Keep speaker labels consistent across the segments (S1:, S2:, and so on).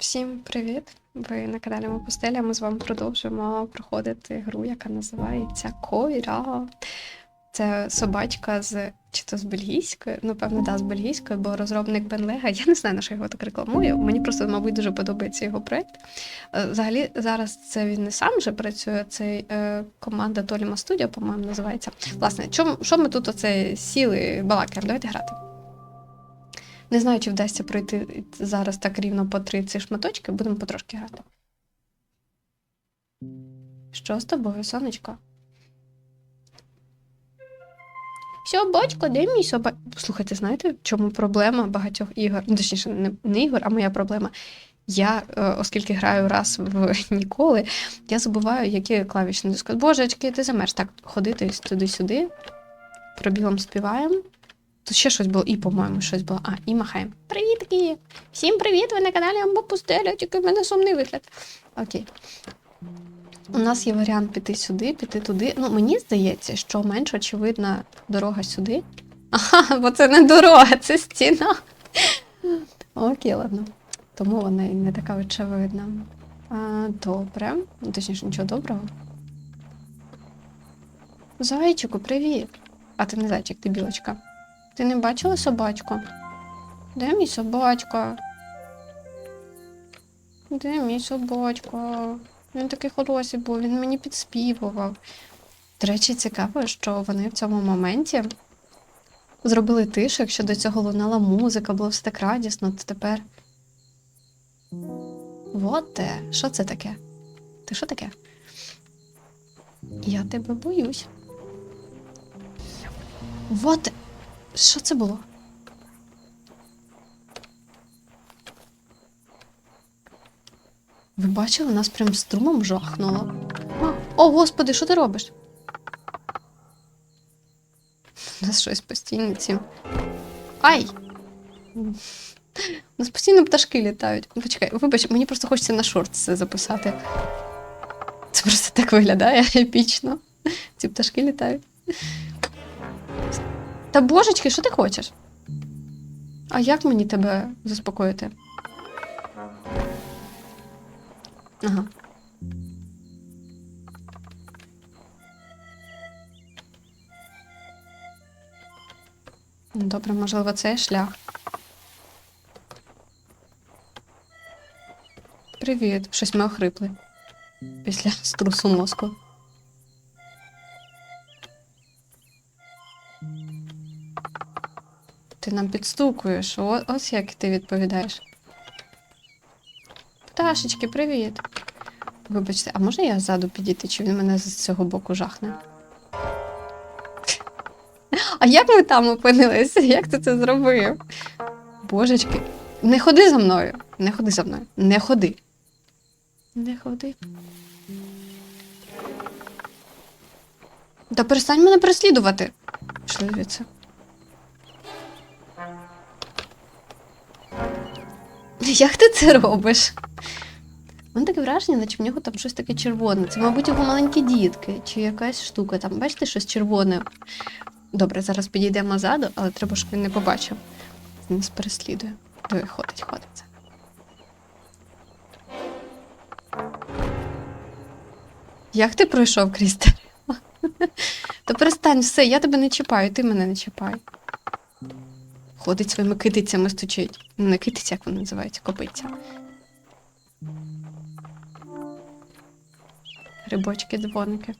S1: Всім привіт! Ви на каналі Мопустеля. Ми з вами продовжуємо проходити гру, яка називається Койра. Це собачка з чи то з бельгійської, ну певно, да, з бельгійської, бо розробник Бенлега. Я не знаю, на що його так рекламую. Мені просто, мабуть, дуже подобається його проект. Е, Взагалі, зараз це він не сам вже працює. Це е, команда Толіма Студіо, по-моєму, називається. Власне, чому що ми тут оце сіли балакаємо? Давайте грати. Не знаю, чи вдасться пройти зараз так рівно по три ці шматочки, будемо потрошки грати. Що з тобою, сонечко? Собачко, де мій собач... Слухайте, знаєте, в чому проблема багатьох ігор? Ну, точніше, не, не ігор, а моя проблема. Я, е, оскільки граю раз в ніколи, я забуваю, які клавіші натискати. Божечки, ти замерз. Так, ходити туди-сюди, пробілом співаємо. Тут ще щось було, і, по-моєму, щось було. А, і махаємо. Привітки! Всім привіт! Ви на каналі Амбо Пустеля, тільки в мене сумний вигляд. Окей. У нас є варіант піти сюди, піти туди. Ну, мені здається, що менш очевидна дорога сюди. Ага, бо це не дорога, це стіна. Окей, ладно. Тому вона і не така очевидна. А, добре. Ну, точніше, нічого доброго. Зайчику, привіт. А ти не зайчик, ти білочка. Ти не бачила собачку? Де мій собачка? Де мій собачка? Він такий хороший був, він мені підспівував. До речі, цікаво, що вони в цьому моменті зробили тишу, якщо до цього лунала музика, було все так радісно, то тепер. Вот те. Що це таке? Ти що таке? Я тебе боюсь. Вот. Що це було? Ви бачили, нас прям струмом жахнуло. О, господи, що ти робиш? У нас щось постійно ці. Ай! У нас постійно пташки літають. Почекай, вибач, мені просто хочеться на шорт це записати. Це просто так виглядає епічно. Ці пташки літають. Та божечки, що ти хочеш? А як мені тебе заспокоїти? Ага. Добре, можливо, це шлях. Привіт. Щось ми охрипли. Після струсу мозку. Ти нам підстукуєш. О, ось як ти відповідаєш. Пташечки, привіт. Вибачте, а можна я ззаду підійти, чи він мене з цього боку жахне? А як ми там опинилися? Як ти це зробив? Божечки, не ходи за мною. Не ходи за мною. Не ходи. Не ходи. Та перестань мене переслідувати. Пішли звідси. Як ти це робиш? У таке враження, наче в нього там щось таке червоне. Це, мабуть, його маленькі дітки, чи якась штука. Там, бачите, щось червоне. Добре, зараз підійдемо ззаду, але треба, щоб він не побачив. Він нас переслідує. Диви, ходить, ходить. Як ти пройшов крізь дерева? Та перестань, все, я тебе не чіпаю, ти мене не чіпай. Ходить своїми китицями стучить. Ну, Не китиця, як вони називаються, копиця. Грибочки, дзвоники.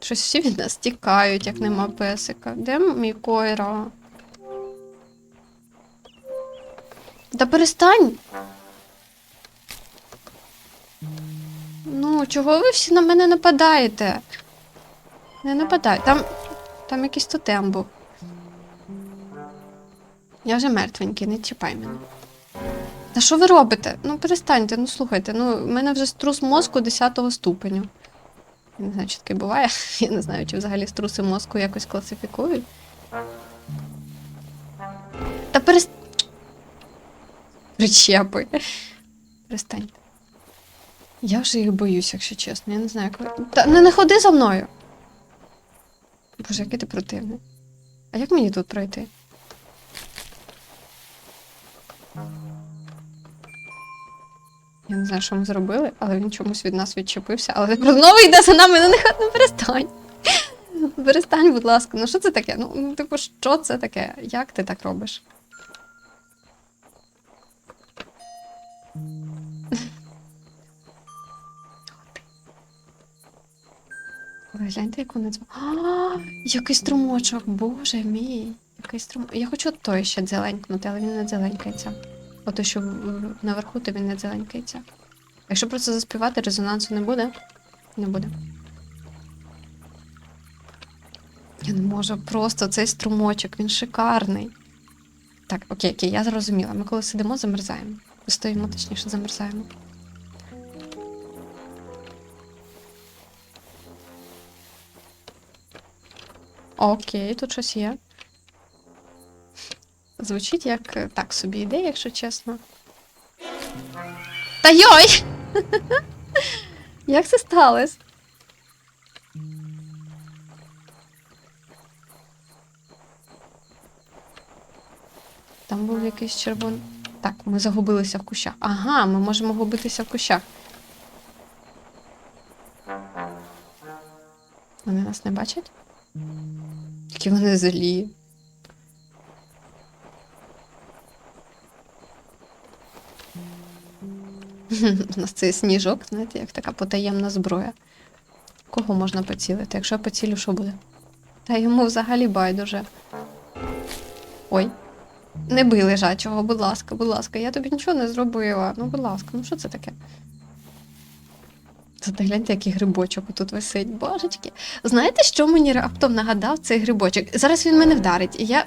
S1: Щось всі від нас тікають, як нема песика. Де мій койра? Та перестань. Ну, чого ви всі на мене нападаєте? Не нападай. Там, там якийсь тотем був. Я вже мертвенький, не чіпай мене. Та що ви робите? Ну перестаньте, ну слухайте, ну в мене вже струс мозку 10 ступеню. Я не знаю, чи таке буває. Я не знаю, чи взагалі струси мозку якось класифікують. Та перест... Причепи. Перестаньте. Я вже їх боюсь, якщо чесно. Я не знаю, як ви. Та не, не ходи за мною. Боже, який ти противний. А як мені тут пройти? Я не знаю, що ми зробили, але він чомусь від нас відчепився. Але знову йде за нами, ну нехай ну перестань. Перестань, будь ласка. Ну що це таке? Ну, ну, типу, що це таке? Як ти так робиш? Ви гляньте, як вони А, який струмочок, боже мій. Який струм... Я хочу той ще дзеленькнути, але він не дзеленькається. Ото що наверху, то він не дзеленькається. Якщо просто заспівати, резонансу не буде? Не буде. Я не можу просто цей струмочок, він шикарний. Так, окей, окей, я зрозуміла. Ми коли сидимо, замерзаємо. Стоїмо, точніше, замерзаємо. Окей, тут щось є. Звучить як е, так собі ідея, якщо чесно. Та йой! Як це сталося? Там був якийсь червоний. Так, ми загубилися в кущах. Ага, ми можемо губитися в кущах. Вони нас не бачать? Які вони злі. У нас цей сніжок, знаєте, як така потаємна зброя. Кого можна поцілити? Якщо я поцілю, що буде? Та йому взагалі байдуже. Ой. Не бий лежачого, будь ласка, будь ласка, я тобі нічого не зробила. Ну, будь ласка, ну що це таке? Ти гляньте, який грибочок тут висить. Божечки. Знаєте, що мені раптом нагадав цей грибочок? Зараз він мене вдарить, я.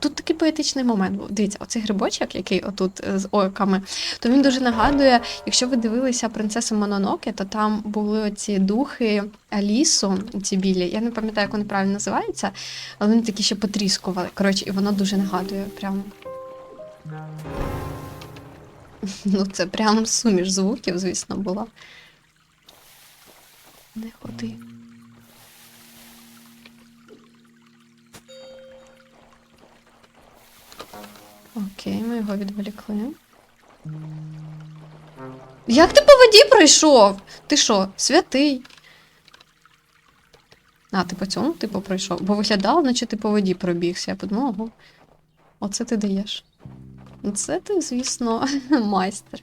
S1: Тут такий поетичний момент був. Дивіться, оцей грибочок, який отут е, з ойками, то він дуже нагадує, якщо ви дивилися принцесу Мононоке, то там були оці духи лісу, ці білі. Я не пам'ятаю, як вони правильно називаються, але вони такі ще потріскували. Коротше, і воно дуже нагадує. Прям. Ну, це прям суміш звуків, звісно, була. Не ходи. Окей, ми його відволікли. Як ти по воді пройшов? Ти що, святий? А, ти по цьому типу пройшов? Бо виглядало, наче ти по воді пробігся. Я подумала, ого, оце ти даєш. Це ти, звісно, майстер.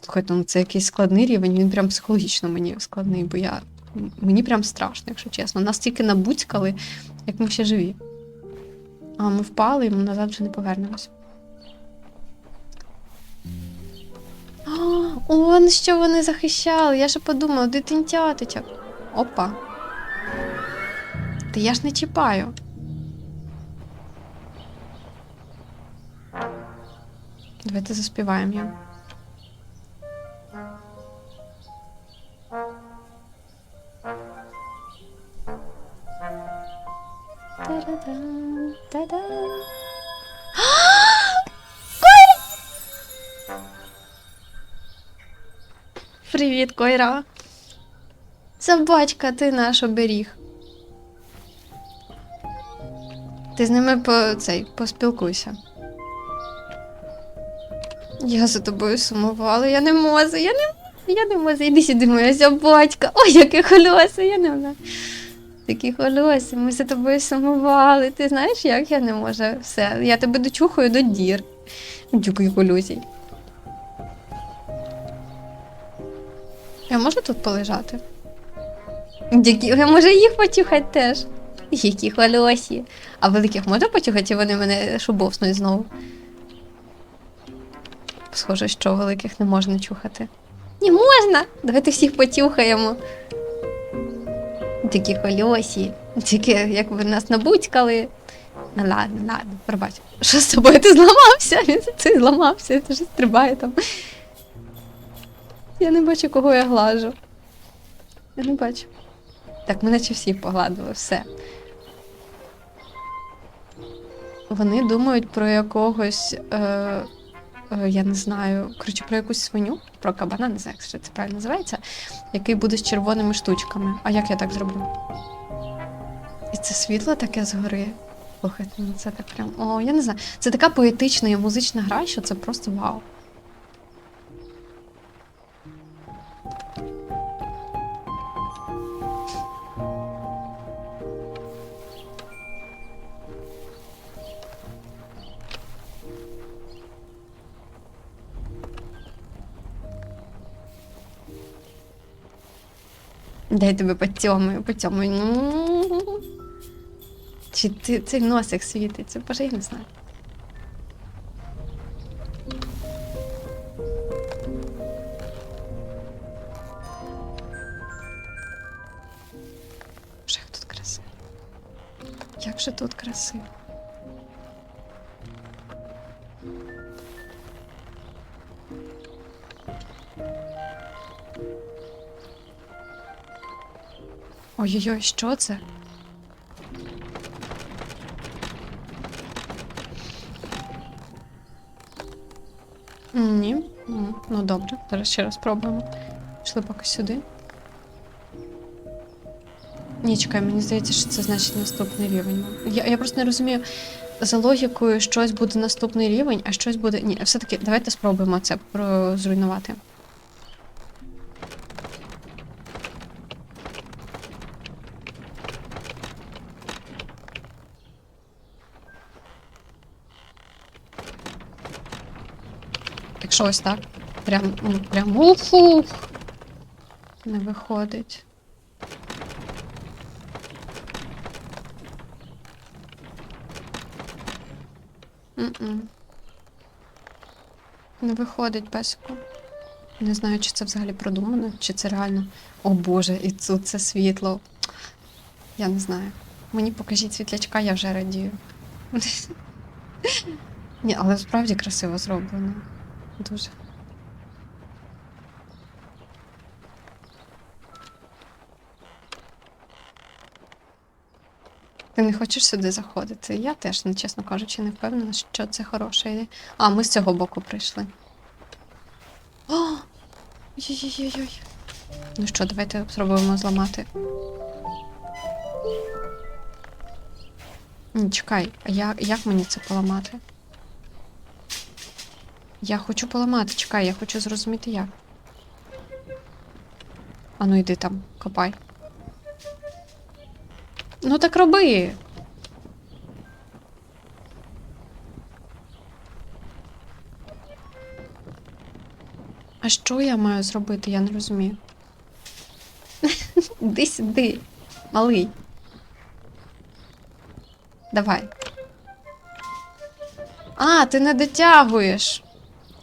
S1: Слухайте, ну це якийсь складний рівень, він прям психологічно мені складний, бо я. Мені прям страшно, якщо чесно. Нас тільки набуцькали, як ми ще живі. А ми впали, і ми назад вже не повернемось. Он що вони захищали. Я ще подумала, дитинтятичок. Опа. Та я ж не чіпаю. Давайте заспіваємо їм. Привіт, Койра. Собачка, ти наш оберіг. Ти з ними по, цей, поспілкуйся. Я за тобою сумувала, я не можу, я не я не можу. Іди сюди, моя собачка. Ой, яке хольосе, я не можу. Такі хольоси, ми за тобою сумували. Ти знаєш, як я не можу? Все, я тебе дочухаю до дір. Дюкай хольосій. Я можу тут полежати? Які, я можу їх почухати теж. Які хвальосі. А великих можна почухати, і вони мене шубовснуть знову. Схоже, що великих не можна чухати. Не можна! Давайте всіх почухаємо. Такі хвальосі. Тільки як ви нас набуцькали. Ну ладно, ладно, пробач. Що з тобою? Ти зламався? Ти зламався, ти ж стрибає там. Я не бачу, кого я глажу. Я не бачу. Так, ми наче всіх погладили, все. Вони думають про якогось, е, е, я не знаю, коротше, про якусь свиню, про кабана, не знаю, як це правильно називається, який буде з червоними штучками. А як я так зроблю? І це світло таке згори. Слухайте, ну це так прям. О, я не знаю. Це така поетична і музична гра, що це просто вау. Дай тебе потьомаю, потьомаю. Ну. Чи ти цей носик світиться? Боже, я не знаю. Боже, як тут красиво. Як же тут красиво. Ой-ой-ой, що це? Ні. Ну добре, зараз ще раз спробуємо. Пішли поки сюди. Ні, чекай, мені здається, що це значить наступний рівень. Я, я просто не розумію. За логікою, щось буде наступний рівень, а щось буде. Ні, все-таки давайте спробуємо це зруйнувати. Якщо ось так. Прям, ну, прям уфу. Не виходить. М-м. Не виходить песику. Не знаю, чи це взагалі продумано, чи це реально. О Боже, і тут це світло. Я не знаю. Мені покажіть світлячка, я вже радію. Ні, але справді красиво зроблено. Дуже. Ти не хочеш сюди заходити? Я теж, ну, чесно кажучи, не впевнена, що це хороша ідея. А, ми з цього боку прийшли. О! Ой-ой-ой-ой. Ну що, давайте спробуємо зламати. Ні, чекай, а як, як мені це поламати? Я хочу поламати, чекай, я хочу зрозуміти як. А ну йди там, копай. Ну так роби. А що я маю зробити? Я не розумію. Іди сюди, малий. Давай. А, ти не дотягуєш.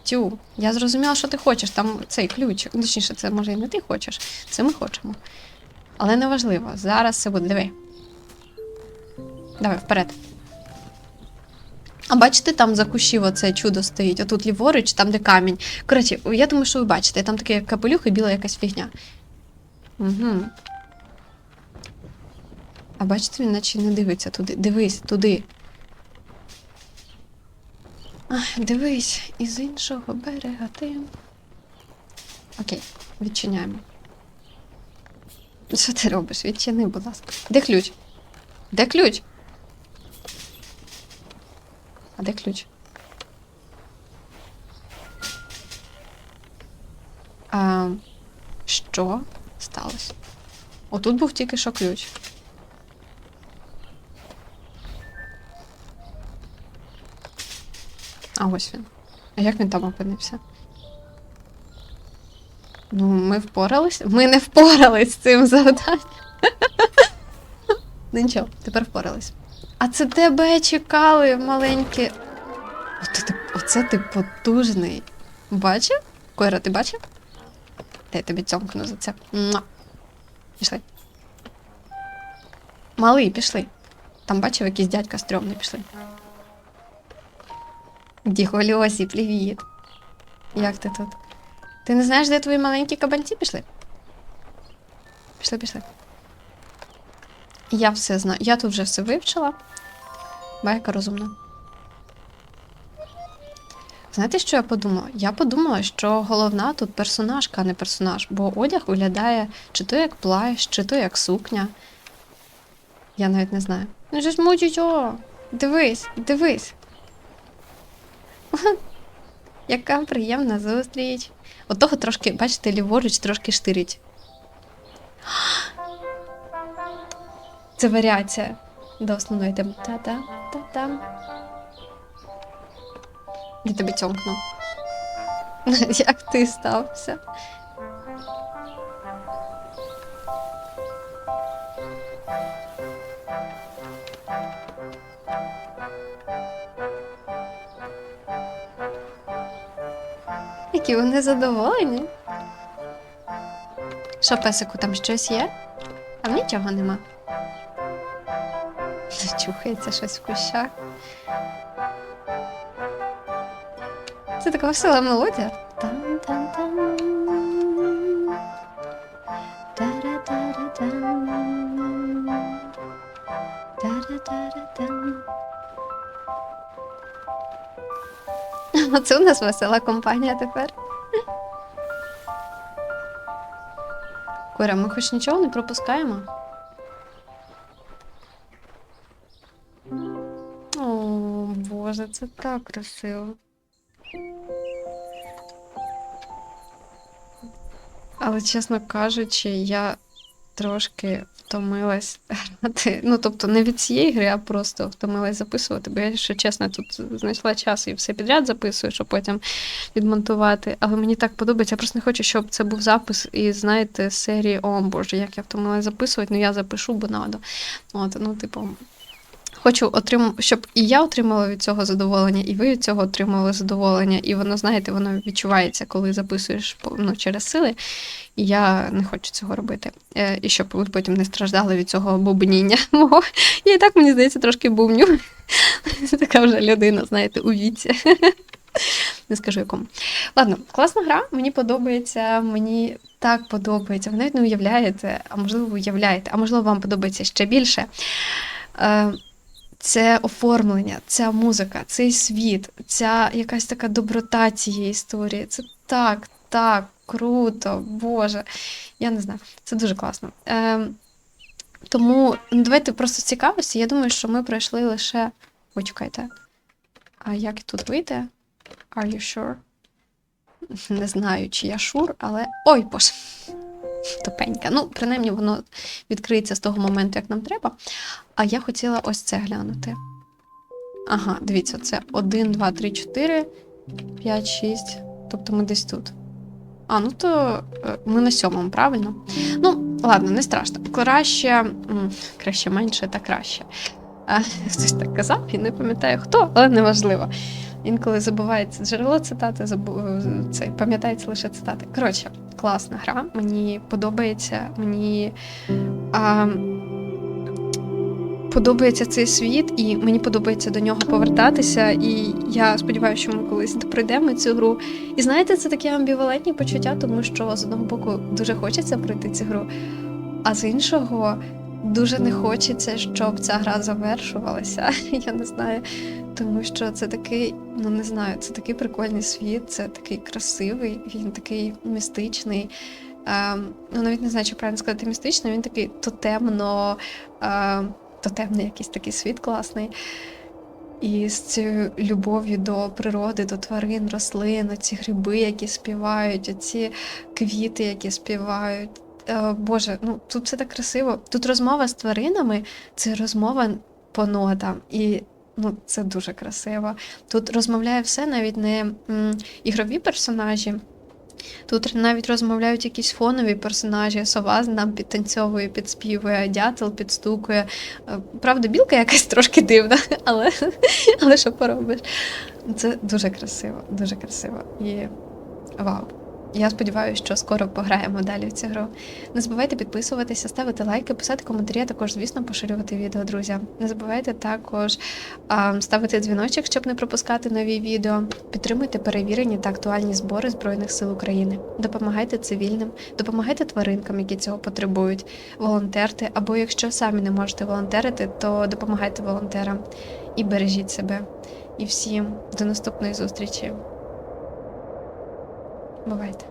S1: Тю, я зрозуміла, що ти хочеш. Там цей ключ. Точніше, це може і не ти хочеш. Це ми хочемо. Але неважливо. Зараз все буде. Диви. Давай, вперед. А бачите, там за кущів оце чудо стоїть. Отут ліворуч, там де камінь. Коротше, я думаю, що ви бачите, там такий капелюх і біла якась фігня. Угу. А бачите, він наче не дивиться туди. Дивись, туди. Ах, дивись, із іншого берега ти. Окей, відчиняємо. Що ти робиш? Відчини, будь ласка. Де ключ? Де ключ? А де ключ? А, що сталося? Отут був тільки що ключ. А ось він. А як він там опинився? Ну, ми впорались. Ми не впорались з цим завданням. Ну нічого, тепер впорались. А це тебе чекали, маленькі. Оце ти, оце ти потужний. Бачив? Койра, ти бачив? Та я тобі цьомкну за це. Муа. Пішли. Малий, пішли. Там бачив якийсь дядька стрьомний, пішли. Діхольосі, привіт. Як ти тут? Ти не знаєш, де твої маленькі кабанці пішли? Пішли, пішли. Я все знаю. Я тут вже все вивчила. Байка розумна. Знаєте, що я подумала? Я подумала, що головна тут персонажка, а не персонаж, бо одяг виглядає чи то як плащ, чи то як сукня. Я навіть не знаю. Ну ж мучить, о! Дивись, дивись. Яка приємна зустріч. От того трошки, бачите, ліворуч трошки штирить. Це варіація до основної теми. Та-та, та-та. Я тобі цьомкну. Як ти стався? Які вони задоволені. Що, песику, там щось є? Там нічого нема. Чухається щось в кущах. Це така весела мелодія. Оце у нас весела компанія тепер. Коля, ми хоч нічого не пропускаємо. О, Боже, це так красиво. Але, чесно кажучи, я трошки втомилась грати. Ну, тобто, не від цієї гри, а просто втомилась записувати, бо я, що чесно, тут знайшла час і все підряд записую, щоб потім відмонтувати. Але мені так подобається. Я просто не хочу, щоб це був запис і, знаєте, серії О Боже, як я втомилась записувати, ну я запишу, бо надо. От, ну, типу. Хочу отрим... щоб і я отримала від цього задоволення, і ви від цього отримали задоволення. І воно, знаєте, воно відчувається, коли записуєш ну, через сили. І я не хочу цього робити. Е, І щоб ви потім не страждали від цього бубніння мого. Я і так, мені здається, трошки бубню. Така вже людина, знаєте, у віці. Не скажу якому. Ладно, класна гра, мені подобається, мені так подобається. Ви навіть не уявляєте, а можливо, уявляєте, а можливо, вам подобається ще більше. Це оформлення, ця музика, цей світ, ця якась така доброта цієї історії. Це так, так, круто, Боже. Я не знаю, це дуже класно. Е, тому ну, давайте просто цікавості. Я думаю, що ми пройшли лише. Ой, чекайте. А як тут вийти? Are you sure? Не знаю, чи я шур, але. Ой, боже. Топенька. Ну, принаймні, воно відкриється з того моменту, як нам треба. А я хотіла ось це глянути. Ага, дивіться, це 1, 2, 3, 4, 5, 6. Тобто ми десь тут. А, ну то е, ми на сьомому, правильно? Ну, ладно, не страшно. Краще, краще менше та краще. А, хтось так казав, і не пам'ятаю хто, але неважливо. Інколи забувається джерело цитати, забу... це, пам'ятається лише цитати. Коротше, класна гра, мені подобається, мені а, подобається цей світ, і мені подобається до нього повертатися. І я сподіваюся, що ми колись пройдемо цю гру. І знаєте, це такі амбівалентні почуття, тому що з одного боку дуже хочеться пройти цю гру, а з іншого. Дуже не хочеться, щоб ця гра завершувалася. Я не знаю, тому що це такий, ну не знаю, це такий прикольний світ, це такий красивий, він такий містичний. Ем, ну навіть не знаю, чи правильно сказати містичний, він такий тотемно, ем, тотемний якийсь такий світ класний. І з цією любов'ю до природи, до тварин, рослин, ці гриби, які співають, ці квіти, які співають. Е, Боже, ну тут все так красиво. Тут розмова з тваринами це розмова по нотам. І ну, це дуже красиво. Тут розмовляє все, навіть не ігрові персонажі. Тут навіть розмовляють якісь фонові персонажі. Сова нам підтанцьовує, підспівує, дятел підстукує. Е, Правда, білка якась трошки дивна, але, але що поробиш? Це дуже красиво, дуже красиво. І вау. Я сподіваюся, що скоро пограємо далі в цю гру. Не забувайте підписуватися, ставити лайки, писати коментарі, а також, звісно, поширювати відео, друзі. Не забувайте також а, ставити дзвіночок, щоб не пропускати нові відео. Підтримуйте перевірені та актуальні збори Збройних сил України. Допомагайте цивільним, допомагайте тваринкам, які цього потребують, волонтерте, або якщо самі не можете волонтерити, то допомагайте волонтерам і бережіть себе. І всім до наступної зустрічі. Бувайте.